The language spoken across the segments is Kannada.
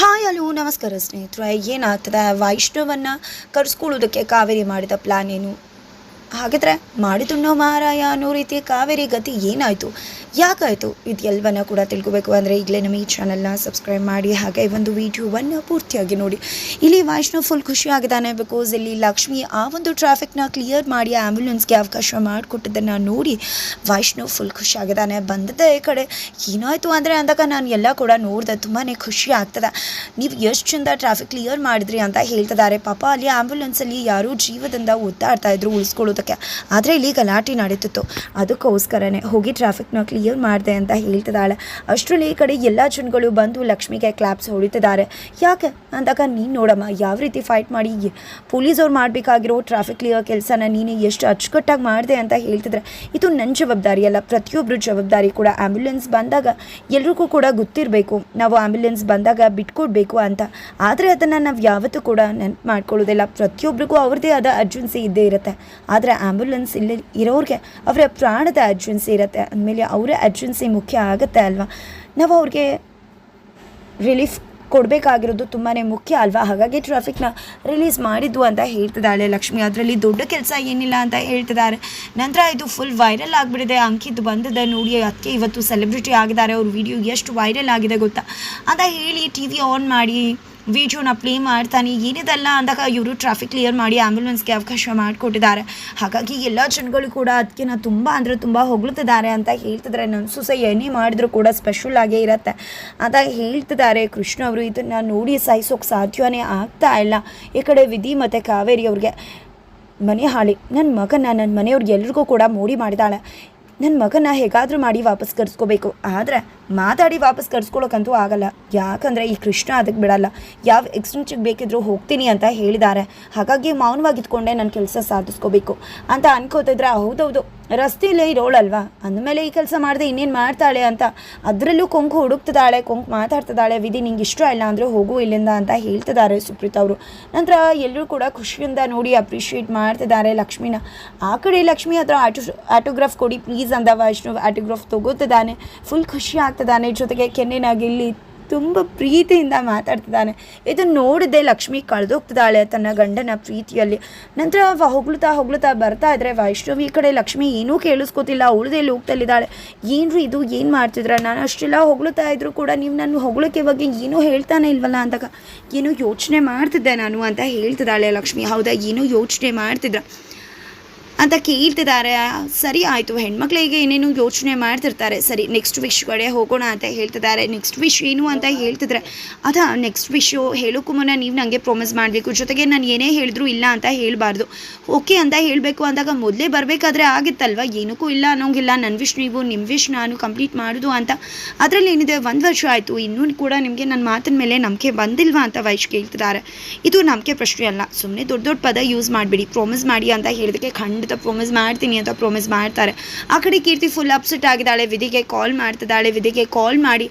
ಹಾಯ್ ಹಲೋ ನಮಸ್ಕಾರ ಸ್ನೇಹಿತರೆ. ಏನಾಗ್ತದೆ? ವೈಷ್ಣವನ್ನ ಕರೆಸ್ಕೊಳ್ಳೋದಕ್ಕೆ ಕಾವೇರಿ ಮಾಡಿದ ಪ್ಲ್ಯಾನ್ ಏನು? ಹಾಗಿದ್ರೆ ಮಾಡಿದುಣ್ಣೋ ಮಾರಾಯ ಅನ್ನೋ ರೀತಿ ಕಾವೇರಿ ಗತಿ ಏನಾಯಿತು? ಯಾಕಾಯಿತು? ಇದೆಲ್ಲವನ್ನ ಕೂಡ ತಿಳ್ಕೊಬೇಕು ಅಂದರೆ ಈಗಲೇ ನಮ್ಮ ಈ ಚಾನಲ್ನ ಸಬ್ಸ್ಕ್ರೈಬ್ ಮಾಡಿ, ಹಾಗೆ ಈ ಒಂದು ವಿಡಿಯೋವನ್ನು ಪೂರ್ತಿಯಾಗಿ ನೋಡಿ. ಇಲ್ಲಿ ವೈಷ್ಣವ್ ಫುಲ್ ಖುಷಿಯಾಗಿದ್ದಾನೆ ಬಿಕಾಸ್ ಇಲ್ಲಿ ಲಕ್ಷ್ಮಿ ಆ ಒಂದು ಟ್ರಾಫಿಕ್ನ ಕ್ಲಿಯರ್ ಮಾಡಿ ಆ್ಯಂಬುಲೆನ್ಸ್ಗೆ ಅವಕಾಶ ಮಾಡಿಕೊಟ್ಟಿದ್ದನ್ನು ನೋಡಿ ವೈಷ್ಣವ್ ಫುಲ್ ಖುಷಿಯಾಗಿದ್ದಾನೆ ಬಂದದ್ದೇ ಈ ಕಡೆ. ಏನಾಯಿತು ಅಂದರೆ ಅಂದಾಗ ನಾನು ಎಲ್ಲ ಕೂಡ ನೋಡಿದೆ ತುಂಬಾ ಖುಷಿ ಆಗ್ತದೆ. ನೀವು ಎಷ್ಟು ಚಂದ ಟ್ರಾಫಿಕ್ ಕ್ಲಿಯರ್ ಮಾಡಿದ್ರಿ ಅಂತ ಹೇಳ್ತಿದ್ದಾರೆ. ಪಾಪ ಅಲ್ಲಿ ಆ್ಯಂಬುಲೆನ್ಸಲ್ಲಿ ಯಾರೂ ಜೀವದಿಂದ ಒದ್ದಾಡ್ತಾ ಇದ್ರು ಉಳಿಸ್ಕೊಳ್ಳೋದಕ್ಕೆ ಆದರೆ ಇಲ್ಲಿ ಗಲಾಟೆ ನಡೀತಿತ್ತು ಅದಕ್ಕೋಸ್ಕರನೇ ಹೋಗಿ ಟ್ರಾಫಿಕ್ನ ಕ್ಲಿಯರ್ ಮಾಡಿದೆ ಅಂತ ಹೇಳ್ತಿದ್ದಾಳೆ. ಅಷ್ಟರಲ್ಲಿ ಈ ಕಡೆ ಎಲ್ಲ ಜನಗಳು ಬಂದು ಲಕ್ಷ್ಮಿಗೆ ಕ್ಲಾಪ್ಸ್ ಹೊಡಿತಿದ್ದಾರೆ. ಯಾಕೆ? ಅಂದಾಗ ನೀನು ನೋಡಮ್ಮ, ಯಾವ ರೀತಿ ಫೈಟ್ ಮಾಡಿ ಪೊಲೀಸವ್ರು ಮಾಡಬೇಕಾಗಿರೋ ಟ್ರಾಫಿಕ್ ಕ್ಲಿಯರ್ ಕೆಲಸನ ನೀನು ಎಷ್ಟು ಅಚ್ಚುಕಟ್ಟಾಗಿ ಮಾಡಿದೆ ಅಂತ ಹೇಳ್ತಿದ್ರೆ, ಇದು ನನ್ನ ಜವಾಬ್ದಾರಿ ಅಲ್ಲ. ಪ್ರತಿಯೊಬ್ಬರು ಜವಾಬ್ದಾರಿ ಕೂಡ ಆ್ಯಂಬುಲೆನ್ಸ್ ಬಂದಾಗ ಎಲ್ರಿಗೂ ಕೂಡ ಗೊತ್ತಿರಬೇಕು. ನಾವು ಆ್ಯಂಬುಲೆನ್ಸ್ ಬಂದಾಗ ಬಿಟ್ಕೊಡ್ಬೇಕು ಅಂತ. ಆದರೆ ಅದನ್ನು ನಾವು ಯಾವತ್ತೂ ಕೂಡ ನೆನ್ಪು ಮಾಡ್ಕೊಳ್ಳೋದಿಲ್ಲ. ಪ್ರತಿಯೊಬ್ಬರಿಗೂ ಅವ್ರದ್ದೇ ಆದ ಅರ್ಜೆನ್ಸಿ ಇದ್ದೇ ಇರುತ್ತೆ. ಆದರೆ ಆ್ಯಂಬುಲೆನ್ಸ್ ಇಲ್ಲಿ ಇರೋರಿಗೆ ಅವರ ಪ್ರಾಣದ ಅರ್ಜೆನ್ಸಿ ಇರುತ್ತೆ. ಅಂದಮೇಲೆ ಅವರ ಅರ್ಜೆನ್ಸಿ ಮುಖ್ಯ ಆಗುತ್ತೆ ಅಲ್ವಾ? ನಾವು ಅವ್ರಿಗೆ ರಿಲೀಫ್ ಕೊಡಬೇಕಾಗಿರೋದು ತುಂಬಾ ಮುಖ್ಯ ಅಲ್ವಾ? ಹಾಗಾಗಿ ಟ್ರಾಫಿಕ್ನ ರಿಲೀಸ್ ಮಾಡಿದ್ದು ಅಂತ ಹೇಳ್ತಿದ್ದಾಳೆ ಲಕ್ಷ್ಮಿ. ಅದರಲ್ಲಿ ದೊಡ್ಡ ಕೆಲಸ ಏನಿಲ್ಲ ಅಂತ ಹೇಳ್ತಿದ್ದಾರೆ. ನಂತರ ಇದು ಫುಲ್ ವೈರಲ್ ಆಗಿಬಿಡಿದೆ ಅಂಕಿತ್ ಬಂದಿದೆ ನೋಡಿ, ಅದಕ್ಕೆ ಇವತ್ತು ಸೆಲೆಬ್ರಿಟಿ ಆಗಿದ್ದಾರೆ. ಅವ್ರ ವಿಡಿಯೋ ಎಷ್ಟು ವೈರಲ್ ಆಗಿದೆ ಗೊತ್ತಾ? ಅಂತ ಹೇಳಿ ಟಿ ವಿ ಆನ್ ಮಾಡಿ ವಿಡಿಯೋನ ಪ್ಲೇ ಮಾಡ್ತಾನೆ. ಏನಿದೆಲ್ಲ ಅಂದಾಗ ಇವರು ಟ್ರಾಫಿಕ್ ಕ್ಲಿಯರ್ ಮಾಡಿ ಆ್ಯಂಬುಲೆನ್ಸ್ಗೆ ಅವಕಾಶ ಮಾಡಿಕೊಟ್ಟಿದ್ದಾರೆ. ಹಾಗಾಗಿ ಎಲ್ಲ ಜನಗಳು ಕೂಡ ಅದಕ್ಕೆ ನಾ ತುಂಬ ಅಂದರೆ ತುಂಬ ಹೊಗಳ್ತಿದ್ದಾರೆ ಅಂತ ಹೇಳ್ತಿದ್ದಾರೆ. ನನ್ನ ಸುಸೈ ಏನೇ ಮಾಡಿದ್ರು ಕೂಡ ಸ್ಪೆಷಲ್ ಆಗೇ ಇರುತ್ತೆ. ಅಂತ ಹೇಳ್ತಿದ್ದಾರೆ. ಕೃಷ್ಣ ಅವರು ಇದನ್ನು ನೋಡಿ ಸಾಯಿಸೋಕೆ ಸಾಧ್ಯವೇ ಆಗ್ತಾ ಇಲ್ಲ. ಈ ಕಡೆ ವಿಧಿ ಮತ್ತು ಕಾವೇರಿ ಅವ್ರಿಗೆ ಮನೆ ಹಾಳಿ. ನನ್ನ ಮಗನ ನನ್ನ ಮನೆಯವ್ರಿಗೆ ಎಲ್ರಿಗೂ ಕೂಡ ಮೋಡಿ ಮಾಡಿದಾಳೆ ನನ್ನ ಮಗನ ಹೇಗಾದರೂ ಮಾಡಿ ವಾಪಸ್ ಕರ್ಸ್ಕೋಬೇಕು. ಆದರೆ ಮಾತಾಡಿ ವಾಪಸ್ ಕರ್ಸ್ಕೊಳ್ಳೋಕ್ಕಂತೂ ಆಗಲ್ಲ. ಯಾಕಂದರೆ ಈ ಕೃಷ್ಣ ಅದಕ್ಕೆ ಬಿಡಲ್ಲ. ಯಾವ ಎಕ್ಸ್ಟೆನ್ಷನ್ ಬೇಕಿದ್ರೂ ಹೋಗ್ತೀನಿ ಅಂತ ಹೇಳಿದ್ದಾರೆ. ಹಾಗಾಗಿ ಮೌನವಾಗಿ ಇದ್ಕೊಂಡೆ ನನ್ನ ಕೆಲಸ ಸಾಧಿಸ್ಕೋಬೇಕು. ಅಂತ ಅನ್ಕೋತಿದ್ರೆ ಹೌದೌದು. ರಸ್ತೆಯಲ್ಲೇ ಇರೋಳಲ್ವಾ? ಅಂದಮೇಲೆ ಈ ಕೆಲಸ ಮಾಡಿದೆ ಇನ್ನೇನು ಮಾಡ್ತಾಳೆ ಅಂತ. ಅದರಲ್ಲೂ ಕೊಂಕು ಹುಡುಕ್ತಿದ್ದಾಳೆ, ಕೊಂಕು ಮಾತಾಡ್ತಿದ್ದಾಳೆ. ವಿಧಿ ನಿಂಗೆ ಇಷ್ಟ ಇಲ್ಲ ಅಂದರೆ ಹೋಗು ಇಲ್ಲಿಂದ ಅಂತ ಹೇಳ್ತಿದ್ದಾರೆ ಸುಪ್ರೀತ್ ಅವರು. ನಂತರ ಎಲ್ಲರೂ ಕೂಡ ಖುಷಿಯಿಂದ ನೋಡಿ ಅಪ್ರಿಷಿಯೇಟ್ ಮಾಡ್ತಿದ್ದಾರೆ ಲಕ್ಷ್ಮಿನ. ಆ ಕಡೆ ಲಕ್ಷ್ಮಿ ಹತ್ರ ಆಟೋ ಆಟೋಗ್ರಾಫ್ ಕೊಡಿ ಪ್ಲೀಸ್ ಅಂದ ವೈಷ್ಣವ್ ಆಟೋಗ್ರಾಫ್ ತಗೋತಿದ್ದಾನೆ. ಫುಲ್ ಖುಷಿ ಆಗ್ತಿದ್ದಾನೆ. ಜೊತೆಗೆ ಕೆನ್ನೆನಾಗಿ ಇಲ್ಲಿ ತುಂಬ ಪ್ರೀತಿಯಿಂದ ಮಾತಾಡ್ತಿದ್ದಾನೆ. ಇದನ್ನು ನೋಡಿದೆ ಲಕ್ಷ್ಮಿ ಕಳೆದೋಗ್ತಿದ್ದಾಳೆ ತನ್ನ ಗಂಡನ ಪ್ರೀತಿಯಲ್ಲಿ. ನಂತರ ಹೊಗಳುತ್ತಾ ಹೊಗಳುತ್ತಾ ಬರ್ತಾ ಇದ್ರೆ ವೈಷ್ಣವಿ ಈ ಕಡೆ ಲಕ್ಷ್ಮಿ ಏನೂ ಕೇಳಿಸ್ಕೋತಿಲ್ಲ, ಉಳಿದೇ ಲೋಕದಲ್ಲಿದ್ದಾಳೆ. ಏನು ಇದು, ಏನು ಮಾಡ್ತಿದ್ರ? ನಾನು ಅಷ್ಟೆಲ್ಲ, ಹೊಗಳುತ್ತಾ ಇದ್ರು ಕೂಡ ನೀವು ನನ್ನ ಹೊಗಳಕ್ಕೆ ಬಗ್ಗೆ ಏನೂ ಹೇಳ್ತಾನೆ ಇಲ್ವಲ್ಲ ಅಂದಾಗ ಏನೋ ಯೋಚನೆ ಮಾಡ್ತಿದ್ದೆ ನಾನು ಅಂತ ಹೇಳ್ತಿದ್ದಾಳೆ ಲಕ್ಷ್ಮಿ. ಹೌದಾ, ಏನೋ ಯೋಚನೆ ಮಾಡ್ತಿದ್ರ? ಅಂತ ಕೇಳ್ತಿದ್ದಾರೆ. ಸರಿ ಆಯಿತು, ಹೆಣ್ಮಕ್ಳಿಗೆ ಏನೇನು ಯೋಚನೆ ಮಾಡ್ತಿರ್ತಾರೆ. ಸರಿ ನೆಕ್ಸ್ಟ್ ವಿಶ್ ಕಡೆ ಹೋಗೋಣ ಅಂತ ಹೇಳ್ತಿದ್ದಾರೆ. ನೆಕ್ಸ್ಟ್ ವಿಶ್ ಏನು ಅಂತ ಹೇಳ್ತಿದ್ರೆ, ಅದ ನೆಕ್ಸ್ಟ್ ವಿಶು ಹೇಳೋಕ್ಕೂ ಮುನ್ನ ನೀವು ನನಗೆ ಪ್ರಾಮಿಸ್ ಮಾಡಬೇಕು. ಜೊತೆಗೆ ನಾನು ಏನೇ ಹೇಳಿದ್ರು ಇಲ್ಲ ಅಂತ ಹೇಳಬಾರ್ದು. ಓಕೆ ಅಂತ ಹೇಳಬೇಕು ಅಂದಾಗ ಮೊದಲೇ ಬರಬೇಕಾದ್ರೆ ಆಗಿತ್ತಲ್ವ? ಏನಕ್ಕೂ ಇಲ್ಲ ಅನ್ನೋಂಗಿಲ್ಲ. ನನ್ನ ವಿಶ್ ನೀವು ನಿಮ್ಮ ವಿಶ್ ನಾನು ಕಂಪ್ಲೀಟ್ ಮಾಡೋದು ಅಂತ. ಅದರಲ್ಲಿ ಏನಿದೆ, ಒಂದು ವರ್ಷ ಆಯಿತು. ಇನ್ನೂ ಕೂಡ ನಿಮಗೆ ನನ್ನ ಮಾತಿನ ಮೇಲೆ ನಂಬಿಕೆ ಬಂದಿಲ್ವಾ ಅಂತ ವೈಶ್ ಕೇಳ್ತಿದ್ದಾರೆ. ಇದು ನಂಬಿಕೆ ಪ್ರಶ್ನೆ ಅಲ್ಲ. ಸುಮ್ಮನೆ ದೊಡ್ಡ ದೊಡ್ಡ ಪದ ಯೂಸ್ ಮಾಡಿಬಿಡಿ. ಪ್ರಾಮಿಸ್ ಮಾಡಿ ಅಂತ ಹೇಳಿದಕ್ಕೆ ಖಂಡಿತ ಪ್ರಾಮಿಸ್ ಮಾಡ್ತೀನಿ ಅಂತ ಪ್ರಾಮಿಸ್ ಮಾಡ್ತಾರೆ. ಆ ಕಡೆ ಕೀರ್ತಿ ಫುಲ್ ಅಪ್ಸೆಟ್ ಆಗಿದ್ದಾಳೆ. ವಿಧಿಗೆ ಕಾಲ್ ಮಾಡ್ತಿದ್ದಾಳೆ. ವಿಧಿಗೆ ಕಾಲ್ ಮಾಡಿ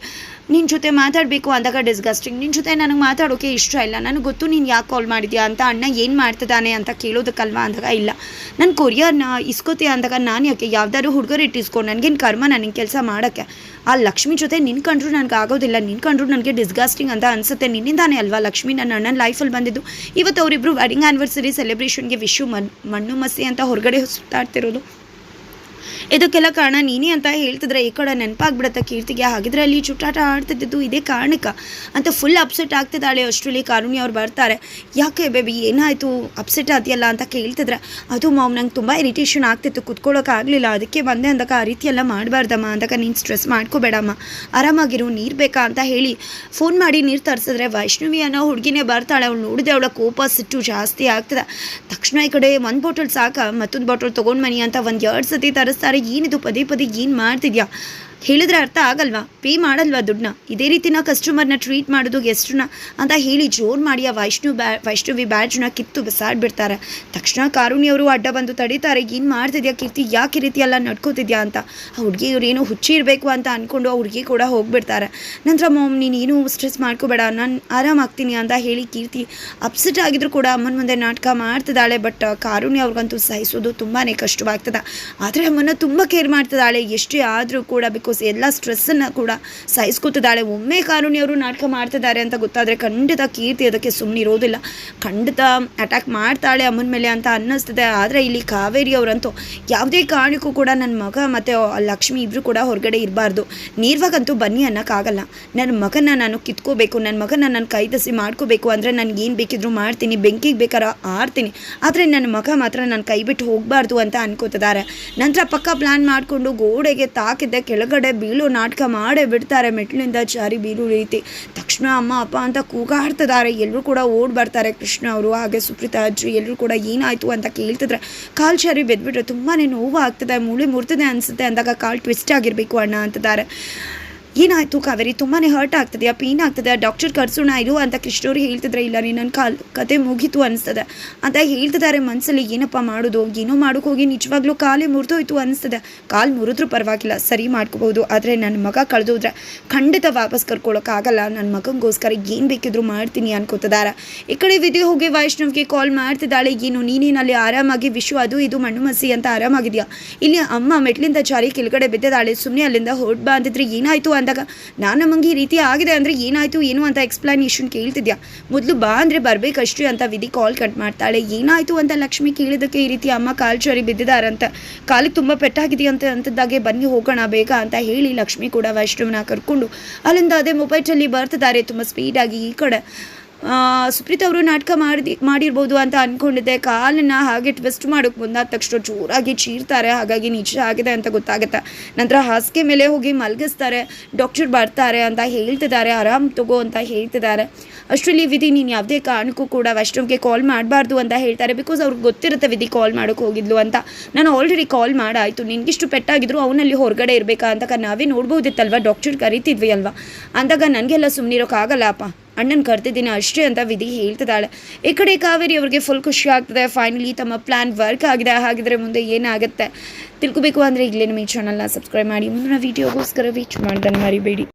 ನಿನ್ನ ಜೊತೆ ಮಾತಾಡಬೇಕು ಅಂದಾಗ ಡಿಸ್ಗಸ್ಟಿಂಗ್ ನಿನ್ನ ಜೊತೆ ನನಗೆ ಮಾತಾಡೋಕೆ ಇಷ್ಟ ಇಲ್ಲ. ನನಗೆ ಗೊತ್ತು ನೀನು ಯಾಕೆ ಕಾಲ್ ಮಾಡಿದ್ಯಾ ಅಂತ ಅಣ್ಣ ಏನು ಮಾಡ್ತಿದ್ದಾನೆ ಅಂತ ಕೇಳೋದಕ್ಕಲ್ವಾ ಅಂದಾಗ ಇಲ್ಲ. ನನ್ನ ಕೊರಿಯರ್ನ ಇಸ್ಕೋತೆ ಅಂದಾಗ ನಾನು ಯಾಕೆ ಯಾವ್ದಾದ್ರು ಹುಡುಗರು ಇಟ್ಟಿಸ್ಕೊಂಡು ನನಗೇನು ಕರ್ಮ ನನಗೆ ಕೆಲಸ ಮಾಡೋಕ್ಕೆ? ಆ ಲಕ್ಷ್ಮಿ ಜೊತೆ ನಿನ್ನ ಕಂಡ್ರು ನನಗೆ ಆಗೋದಿಲ್ಲ. ನಿನ್ನ ಕಂಡ್ರು ನನಗೆ ಡಿಸ್ಗಾಸ್ಟಿಂಗ್ ಅಂತ ಅನಿಸುತ್ತೆ. ನಿನ್ನಿಂದಾನೇ ಅಲ್ವಾ ಲಕ್ಷ್ಮಿ ನನ್ನ ಅಣ್ಣನ ಲೈಫಲ್ಲಿ ಬಂದಿದ್ದು? ಇವತ್ತು ಅವರಿಬ್ಬರು ವೆಡ್ಡಿಂಗ್ ಆ್ಯನಿವರ್ಸರಿ ಸೆಲೆಬ್ರೇಷನ್ಗೆ ವಿಶು ಮನ್, ಮಣ್ಣು ಮಸಿ ಅಂತ ಹೊರಗಡೆ ಸುತ್ತಾಡ್ತಿರೋದು. ಇದಕ್ಕೆಲ್ಲ ಕಾರಣ ನೀನೇ ಅಂತ ಹೇಳ್ತಿದ್ರೆ ಈ ಕಡೆ ನೆನಪಾಗ್ಬಿಡತ್ತೆ ಕೀರ್ತಿಗೆ. ಹಾಗಿದ್ರೆ ಅಲ್ಲಿ ಚುಟ್ಟಾಟ ಆಡ್ತಿದ್ದು ಇದೇ ಕಾರಣಕ್ಕ. ಅಂತ ಫುಲ್ ಅಪ್ಸೆಟ್ ಆಗ್ತಿದ್ದಾಳೆ ಅಷ್ಟರಲ್ಲಿ ಕಾರುಣಿ ಅವ್ರು ಬರ್ತಾರೆ. ಯಾಕೆ ಬೇಬಿ ಏನಾಯಿತು? ಅಪ್ಸೆಟ್ ಆದಿಯಲ್ಲ ಅಂತ ಕೇಳ್ತಿದ್ರೆ, ಅದು ಮಾಮ್, ನಂಗೆ ತುಂಬ ಇರಿಟೇಷನ್ ಆಗ್ತಿತ್ತು ಕುತ್ಕೊಳ್ಳೋಕ್ಕಾಗಲಿಲ್ಲ ಅದಕ್ಕೆ ಬಂದೆ ಅಂದಾಗ ಆ ರೀತಿ ಎಲ್ಲ ಮಾಡಬಾರ್ದಮ್ಮ. ಅಂದಾಗ ನೀನು ಸ್ಟ್ರೆಸ್ ಮಾಡ್ಕೋಬೇಡಮ್ಮ. ಆರಾಮಾಗಿರು, ನೀರು ಬೇಕಾ? ಅಂತ ಹೇಳಿ ಫೋನ್ ಮಾಡಿ ನೀರು ತರಿಸಿದ್ರೆ ವೈಷ್ಣವಿ ಅನ್ನೋ ಹುಡುಗಿನೇ ಬರ್ತಾಳೆ. ಅವಳು ನೋಡಿದೆ ಅವಳ ಕೋಪ ಸಿಟ್ಟು ಜಾಸ್ತಿ ಆಗ್ತದೆ. ತಕ್ಷಣ ಈ ಕಡೆ ಒಂದು ಬಾಟಲ್ ಸಾಕ, ಮತ್ತೊಂದು ಬಾಟಲ್ ತೊಗೊಂಡು ಮನಿ ಅಂತ ಒಂದು ಎರಡು ಸತಿ ತರಿಸ್ತಾರೆ ಏನಿದು ಪದೇ ಪದೇ ಏನು ಮಾಡ್ತಿದ್ಯಾ? ಹೇಳಿದ್ರೆ ಅರ್ಥ ಆಗಲ್ವಾ? ಪೇ ಮಾಡಲ್ವಾ ದುಡ್ಡನ್ನ? ಇದೇ ರೀತಿನ ಕಸ್ಟಮರ್ನ ಟ್ರೀಟ್ ಮಾಡೋದು ಗೆಸ್ಟ್ನ ಅಂತ ಹೇಳಿ ಜೋರು ಮಾಡಿ ಆ ವೈಷ್ಣು ಬ್ಯಾ, ವೈಷ್ಣವಿ ಬ್ಯಾಡ್ಜ್ನ ಕಿತ್ತು ಬಿಸಾಡ್ಬಿಡ್ತಾರೆ. ತಕ್ಷಣ ಕಾರುಣಿಯವರು ಅಡ್ಡ ಬಂದು ತಡೀತಾರೆ, ಏನು ಮಾಡ್ತಿದ್ಯಾ ಕೀರ್ತಿ? ಯಾಕೆ ಈ ರೀತಿ ಎಲ್ಲ ನಡ್ಕೋತಿದ್ಯಾ ಅಂತ? ಆ ಹುಡುಗಿ ಏನೋ ಹುಚ್ಚಿ ಇರಬೇಕು ಅಂತ ಅಂದ್ಕೊಂಡು ಆ ಹುಡುಗಿ ಕೂಡ ಹೋಗ್ಬಿಡ್ತಾರೆ. ನಂತರ ಮಮ್ಮ ನೀನು ಏನು ಸ್ಟ್ರೆಸ್ ಮಾಡ್ಕೋಬೇಡ, ನಾನು ಆರಾಮಾಗ್ತೀನಿ ಅಂತ ಹೇಳಿ ಕೀರ್ತಿ ಅಪ್ಸೆಟ್ ಆಗಿದ್ರು ಕೂಡ ಅಮ್ಮನ ಮುಂದೆ ನಾಟಕ ಮಾಡ್ತಿದ್ದಾಳೆ ಬಟ್ ಕಾರುಣ್ಯ ಅವ್ರಿಗಂತೂ ಸಹಿಸೋದು ತುಂಬಾ ಕಷ್ಟವಾಗ್ತದೆ. ಆದರೆ ಅಮ್ಮನ ತುಂಬ ಕೇರ್ ಮಾಡ್ತಿದ್ದಾಳೆ. ಎಷ್ಟೇ ಆದರೂ ಕೂಡ ಬಿಕಾಸ್ ಬಿಕಾಸ್ ಎಲ್ಲ ಸ್ಟ್ರೆಸ್ಸನ್ನು ಕೂಡ ಸಹಿಸ್ಕೊತಿದ್ದಾಳೆ. ಒಮ್ಮೆ ಕಾರುಣ್ಯವರು ನಾಟಕ ಮಾಡ್ತಿದ್ದಾರೆ ಅಂತ ಗೊತ್ತಾದರೆ ಖಂಡಿತ ಕೀರ್ತಿ ಅದಕ್ಕೆ ಸುಮ್ಮನೆ ಇರೋದಿಲ್ಲ. ಖಂಡಿತ ಅಟ್ಯಾಕ್ ಮಾಡ್ತಾಳೆ ಅಮ್ಮನ ಮೇಲೆ ಅಂತ ಅನ್ನಿಸ್ತದೆ. ಆದರೆ ಇಲ್ಲಿ ಕಾವೇರಿ ಅವರಂತೂ ಯಾವುದೇ ಕಾರಣಕ್ಕೂ ಕೂಡ ನನ್ನ ಮಗ ಮತ್ತು ಲಕ್ಷ್ಮಿ ಇಬ್ಬರು ಕೂಡ ಹೊರಗಡೆ ಇರಬಾರ್ದು. ನೀರ್ವಾಗಂತೂ ಬನ್ನಿ ಅನ್ನೋಕ್ಕಾಗಲ್ಲ. ನನ್ನ ಮಗನ ನಾನು ಕಿತ್ಕೋಬೇಕು ನನ್ನ ಮಗನ ನಾನು ಕೈದಸಿ ಮಾಡ್ಕೋಬೇಕು ಅಂದರೆ ನನಗೆ ಏನು ಬೇಕಿದ್ರು ಮಾಡ್ತೀನಿ, ಬೆಂಕಿಗೆ ಬೇಕಾರ ಆಡ್ತೀನಿ. ಆದರೆ ನನ್ನ ಮಗ ಮಾತ್ರ ನಾನು ಕೈ ಬಿಟ್ಟು ಹೋಗಬಾರ್ದು ಅಂತ ಅನ್ಕೋತಿದ್ದಾರೆ. ನಂತರ ಪಕ್ಕ ಪ್ಲ್ಯಾನ್ ಮಾಡಿಕೊಂಡು ಗೋಡೆಗೆ ತಾಕಿದ್ದ, ಕೆಳಗಡೆ ಬೀಳು, ನಾಟಕ ಮಾಡೇ ಬಿಡ್ತಾರೆ ಮೆಟ್ಲಿಂದ ಚಾರಿ ಬೀಳು ರೀತಿ. ತಕ್ಷಣ ಅಮ್ಮ, ಅಪ್ಪ ಅಂತ ಕೂಗಾಡ್ತಿದ್ದಾರೆ. ಎಲ್ಲರೂ ಕೂಡ ಓಡ್ ಬರ್ತಾರೆ. ಕೃಷ್ಣ ಅವರು, ಹಾಗೆ ಸುಪ್ರೀತಾ, ಅಜ್ಜಿ ಎಲ್ಲರೂ ಕೂಡ ಏನಾಯಿತು ಅಂತ ಕೇಳ್ತಿದ್ರೆ, ಕಾಲು ಚಾರಿ ಬೆದ್ಬಿಟ್ರೆ ತುಂಬಾ ನೋವು ಆಗ್ತದೆ ಮೂಳೆ ಮುರ್ತದೆ ಅನಿಸುತ್ತೆ ಅಂದಾಗ ಕಾಲು ಟ್ವಿಸ್ಟ್ ಆಗಿರಬೇಕು ಅಣ್ಣ ಅಂತಿದ್ದಾರೆ. ಏನಾಯಿತು ಕಾವೇರಿ? ತುಂಬಾ ಹರ್ಟ್ ಆಗ್ತದೆಯಾ ಪೇನ್ ಆಗ್ತದೆ. ಡಾಕ್ಟರ್ ಕರ್ಸೋಣ ಇರು ಅಂತ ಕೃಷ್ಣವ್ರು ಹೇಳ್ತಿದ್ರೆ, ಇಲ್ಲ ರೀ ನನ್ನ ಕಾಲ್ ಕತೆ ಮುಗೀತು ಅನಿಸ್ತದೆ. ಅಂತ ಹೇಳ್ತಿದ್ದಾರೆ ಮನಸ್ಸಲ್ಲಿ ಏನಪ್ಪ ಮಾಡೋದು? ಏನೋ ಮಾಡೋಕೆ ಹೋಗಿ ನಿಜವಾಗ್ಲೂ ಕಾಲೇ ಮುರಿದೋಯ್ತು ಅನಿಸ್ತದೆ. ಕಾಲು ಮುರಿದ್ರೂ ಪರವಾಗಿಲ್ಲ, ಸರಿ ಮಾಡ್ಕೋಬೋದು. ಆದರೆ ನನ್ನ ಮಗ ಕಳೆದೋದ್ರೆ ಖಂಡಿತ ವಾಪಸ್ ಕರ್ಕೊಳ್ಳೋಕ್ಕಾಗಲ್ಲ ನನ್ನ ಮಗನಿಗೋಸ್ಕರ ಏನು ಬೇಕಿದ್ರು ಮಾಡ್ತೀನಿ ಅನ್ಕೋತಿದ್ದಾರೆ ಈ ಕಡೆ ವಿದ್ಯೆ ಹೋಗಿ ವೈಷ್ಣವ್ಗೆ ಕಾಲ್ ಮಾಡ್ತಿದ್ದಾಳೆ. ಏನು, ನೀನೇನಲ್ಲಿ ಆರಾಮಾಗಿ ವಿಶ್ವ ಅದು ಇದು, ಮಣ್ಣು ಮಸಿ ಅಂತ ಆರಾಮಾಗಿದೆಯಾ? ಇಲ್ಲಿ ಅಮ್ಮ ಮೆಟ್ಲಿಂದ ಚಾರಿ ಕೆಳಗಡೆ ಬಿದ್ದಿದ್ದಾಳೆ. ಸುಮ್ಮನೆ ಅಲ್ಲಿಂದ ಹೊರಟ್ ಬಾ ಏನಾಯಿತು ಅಂದಾಗ, ನಾನು ನಮಗೆ ಈ ರೀತಿ ಆಗಿದೆ ಅಂದರೆ ಏನಾಯಿತು, ಏನು ಅಂತ ಎಕ್ಸ್ಪ್ಲನೇಷನ್ ಕೇಳ್ತಿದ್ಯಾ? ಮೊದಲು ಬಾ ಅಂದರೆ ಬರಬೇಕಷ್ಟೇ ಅಂತ ವಿಧಿ ಕಾಲ್ ಕಟ್ ಮಾಡ್ತಾಳೆ. ಏನಾಯಿತು ಅಂತ ಲಕ್ಷ್ಮಿ ಕೇಳಿದಕ್ಕೆ ಈ ರೀತಿ ಅಮ್ಮ ಕಾಲು ಚೋರಿ ಬಿದ್ದಿದ್ದಾರಂತ ಕಾಲಿಗೆ ತುಂಬ ಪೆಟ್ಟಾಗಿದೆಯಂತ ಅಂತದ್ದಾಗೆ, ಬನ್ನಿ ಹೋಗೋಣ ಬೇಗ ಅಂತ ಹೇಳಿ ಲಕ್ಷ್ಮಿ ಕೂಡ ವೈಷ್ಣವನ ಕರ್ಕೊಂಡು ಅಲ್ಲಿಂದ ಅದೇ ಮೊಬೈಲಲ್ಲಿ ಬರ್ತಿದ್ದಾರೆ. ತುಂಬ ಸ್ಪೀಡಾಗಿ ಈ ಕಡೆ. ಸುಪ್ರೀತ್ ಅವರು ನಾಟಕ ಮಾಡಿ ಮಾಡಿರ್ಬೋದು ಅಂತ ಅಂದ್ಕೊಂಡಿದ್ದೆ ಕಾಲನ್ನು ಹಾಗೆ ಟ್ವಿಸ್ಟ್ ಮಾಡೋಕ್ಕೆ ಮುಂದಾದ ತಕ್ಷಣ ಜೋರಾಗಿ ಚೀರ್ತಾರೆ. ಹಾಗಾಗಿ ನಿಜ ಆಗಿದೆ ಅಂತ ಗೊತ್ತಾಗುತ್ತೆ. ನಂತರ ಹಾಸಿಗೆ ಮೇಲೆ ಹೋಗಿ ಮಲಗಿಸ್ತಾರೆ. ಡಾಕ್ಟರ್ ಬರ್ತಾರೆ ಅಂತ ಹೇಳ್ತಿದ್ದಾರೆ. ಆರಾಮ್ ತಗೋ ಅಂತ ಹೇಳ್ತಿದ್ದಾರೆ. ಅಷ್ಟರಲ್ಲಿ ವಿಧಿ, ನೀನು ಯಾವುದೇ ಕಾರಣಕ್ಕೂ ಕೂಡ ವೈಷ್ಣವ್ಗೆ ಕಾಲ್ ಮಾಡಬಾರ್ದು ಅಂತ ಹೇಳ್ತಾರೆ. ಬಿಕಾಸ್ ಅವ್ರಿಗೆ ಗೊತ್ತಿರುತ್ತೆ ವಿಧಿ ಕಾಲ್ ಮಾಡೋಕ್ಕೆ ಹೋಗಿದ್ಲು ಅಂತ. ನಾನು ಆಲ್ರೆಡಿ ಕಾಲ್ ಮಾಡಾಯಿತು. ನಿನಗಿಷ್ಟು ಪೆಟ್ಟಾಗಿದ್ರು ಅವನಲ್ಲಿ ಹೊರಗಡೆ ಇರಬೇಕಾ? ಅಂತ ನಾವೇ ನೋಡ್ಬೋದಿತ್ತಲ್ವ? ಡಾಕ್ಟರ್ ಕರಿತಿದ್ವಿ ಅಲ್ವಾ? ಅಂದಾಗ ನನಗೆಲ್ಲ ಸುಮ್ಮನಿರೋಕ್ಕಾಗಲ್ಲ ಅಪ್ಪ ಅಣ್ಣನ ಕರ್ತಿದ್ದೀನಿ ಅಷ್ಟೇ ಅಂತ ವಿಧಿ ಹೇಳ್ತಿದ್ದಾಳೆ. ಈ ಕಡೆ ಕಾವೇರಿ ಅವ್ರಿಗೆ ಫುಲ್ ಖುಷಿ ಆಗ್ತದೆ. ಫೈನಲಿ ತಮ್ಮ ಪ್ಲ್ಯಾನ್ ವರ್ಕ್ ಆಗಿದೆ. ಹಾಗಿದ್ರೆ ಮುಂದೆ ಏನಾಗುತ್ತೆ ತಿಳ್ಕೊಬೇಕು ಅಂದರೆ ಈಗಲೇ ನಮ್ಮ ಈ ಚಾನಲ್ನ ಸಬ್ಸ್ಕ್ರೈಬ್ ಮಾಡಿ. ಮುಂದಿನ ವೀಡಿಯೋಗೋಸ್ಕರ ವೀಚ್ ಮಾಡ್ದನ್ನು ಮರಿಬೇಡಿ.